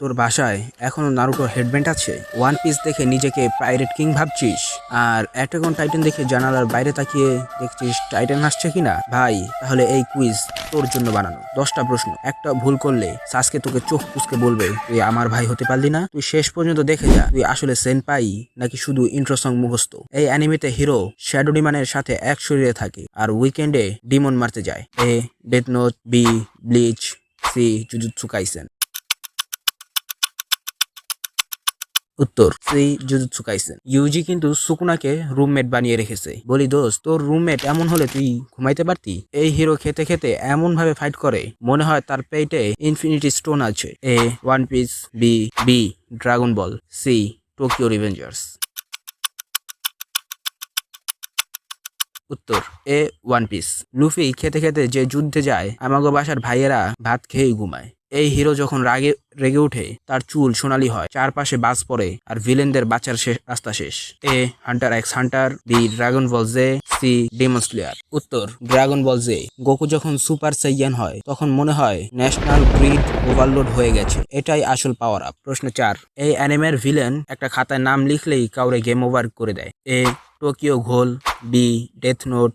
তোর বাসায় এখনও নারুটো হেডব্যান্ড আছে? ওয়ান পিস দেখে নিজেকে পাইরেট কিং ভাবছিস? আর অ্যাটাক টাইটান দেখে জানালার বাইরে তাকিয়ে দেখছিস টাইটান আসছে কিনা? ভাই, তাহলে এই কুইজ তোর জন্য বানানো। দশটা প্রশ্ন। একটা ভুল করলে সাসকে তোকে চোখ পুষকে বলবে, তুই আমার ভাই হতে পারলি না? তুই শেষ পর্যন্ত দেখে যা, তুই আসলে সেন পাই নাকি শুধু ইন্ট্রো সং মুখস্থ? এই অ্যানিমেতে হিরো শ্যাডো ডিমানের সাথে এক শরীরে থাকে আর উইকেন্ডে ডিমন মারতে যায়। A Death Note B Bleach C Jujutsu Kaisen উত্তর সি জুজুৎসু কাইসেন ইউজি কিন্তু সুকুনাকে রুমমেট বানিয়ে রেখেছে। বলি, দোস্ত, তোর রুমমেট এমন হলে তুই ঘুমাইতে পারতি? এই হিরো খেতে খেতে এমন ভাবে ফাইট করে, মনে হয় তার পেটে ইনফিনিটি স্টোন আছে। A One Piece B B Dragon Ball C Tokyo Revengers উত্তর, এ ওয়ান পিস লুফি খেতে খেতে যে যুদ্ধে যায়, আমাগো বাসার ভাইয়েরা ভাত খেয়েই ঘুমায়। এই হিরো যখন রাগে, রেগে ওঠে, তার চুল সোনালি হয়, চারপাশে বাজ পড়ে, আর ভিলেনদের বাঁচার শেষ, রাস্তা শেষ। A Hunter X, Hunter B Dragon Ball Z, C Demon Slayer. উত্তর, ড্রাগন বল জে। গোকু যখন সুপার সাইয়ান হয়, তখন মনে হয় ন্যাশনাল গ্রিড ওভারলোড হয়ে গেছে। এটাই আসল পাওয়ার আপ প্রশ্ন চার, এই অ্যানিমের ভিলেন একটা খাতায় নাম লিখলেই কাউরে গেম ওভার করে দেয়। A, Tokyo ghoul, B, death note,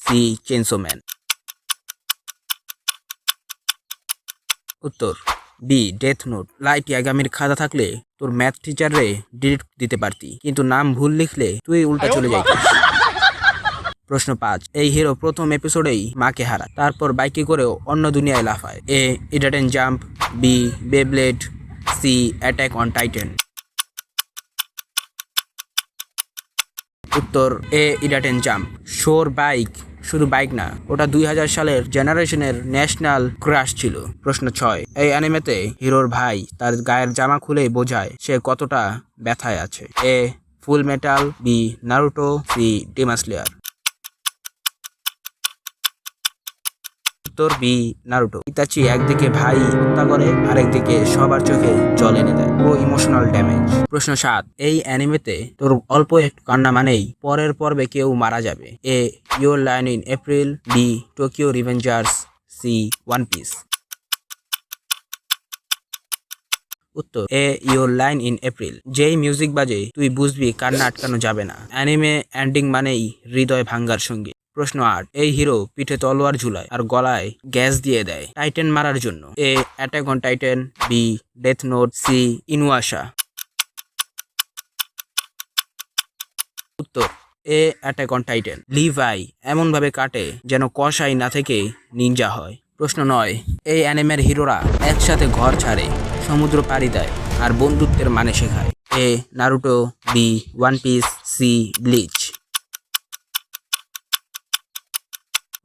C, chainsaw উত্তর বি ডেথ নোট লাইট আগামীর খাতা থাকলে তোর ম্যাথ টিচারে ডিলিট দিতে পারতি কিন্তু নাম ভুল লিখলে তুই উল্টা চলে যাইতিস। প্রশ্ন পাঁচ এই হিরো প্রথম এপিসোডেই মাকে হারা তারপর বাইকে করেও অন্য দুনিয়ায় লাফায়। A Idaten Jump B Beyblade C Attack on Titan উত্তর এ ইডাটেন জাম্প শোর বাইক শুধু বাইক না, ওটা দুই হাজার সালের জেনারেশনের ন্যাশনাল ক্রাশ ছিল। প্রশ্ন ছয়, এই অ্যানিমেতে হিরোর ভাই তার গায়ের জামা খুলেই বোঝায় সে কতটা ব্যথায় আছে। A, Full Metal, B, Naruto, C Demon Slayer উত্তর বি, নারুটো। ইতাচি একদিকে ভাই হত্যা করে, আরেকদিকে সবার চোখে জল এনে দেয় ও ইমোশনাল ড্যামেজ প্রশ্ন সাত, এই অ্যানিমেতে তোর অল্প একটু কান্না মানেই পরের পর্বে কেউ মারা যাবে। A Your Lie in April B Tokyo Revengers C One Piece উত্তর, A Your Lie in April যেই মিউজিক বাজে, তুই বুঝবি কান্না আটকানো যাবে না। অ্যানিমে এন্ডিং মানেই হৃদয় ভাঙ্গার সঙ্গে। প্রশ্ন আট, এই হিরো পিঠে তলোয়ার ঝুলায় আর গলায় গ্যাস দিয়ে দেয়। টাইটেন মারার জন্য। A attack on titan B death note C Inuyasha উত্তর, A attack on titan Levi এমনভাবে কাটে যেন কষাই না থেকে নিনজা হয়। প্রশ্ন নয়, এই অ্যানিমের হিরোরা একসাথে ঘর ছাড়ে, সমুদ্র পাড়ি দেয় আর বন্ধুত্বের মানে শেখায়। A Naruto B One Piece C Bleach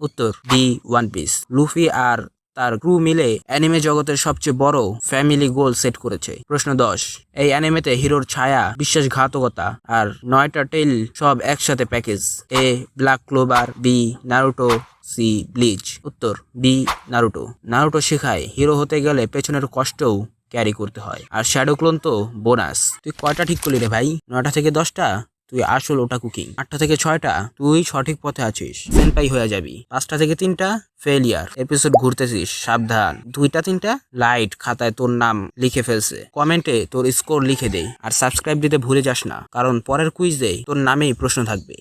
উত্তর বি ওয়ান পিস লুফি আর তার ক্রু মিলে অ্যানিমে জগতের সবচেয়ে বড় ফ্যামিলি গোল সেট করেছে। প্রশ্ন দশ, এই অ্যানিমেতে হিরোর ছায়া, বিশ্বাসঘাতকতা আর নয়টা টেল সব একসাথে package A Black Clover B Naruto C Bleach উত্তর বি নারুটো নারুটো শেখায় হিরো হতে গেলে পেছনের কষ্টও ক্যারি করতে হয়। আর শ্যাডো ক্লোন তো বোনাস তুই কয়টা ঠিক করলি রে ভাই? নয়টা থেকে দশটা? তুই আসল ওটা কুকিং আটটা থেকে ছয়টা, তুই সঠিক পথে আছিস সেন্টাই হয়ে যাবি। পাঁচটা থেকে তিনটা ফেলিয়ার এপিসোড ঘুরতেছিস, সাবধান। দুইটা, তিনটা লাইট খাতায় তোর নাম লিখে ফেলছে। কমেন্টে তোর স্কোর লিখে দে। আর সাবস্ক্রাইব দিতে ভুলে যাস না, কারণ পরের কুইজ দেয় তোর নামেই প্রশ্ন থাকবে।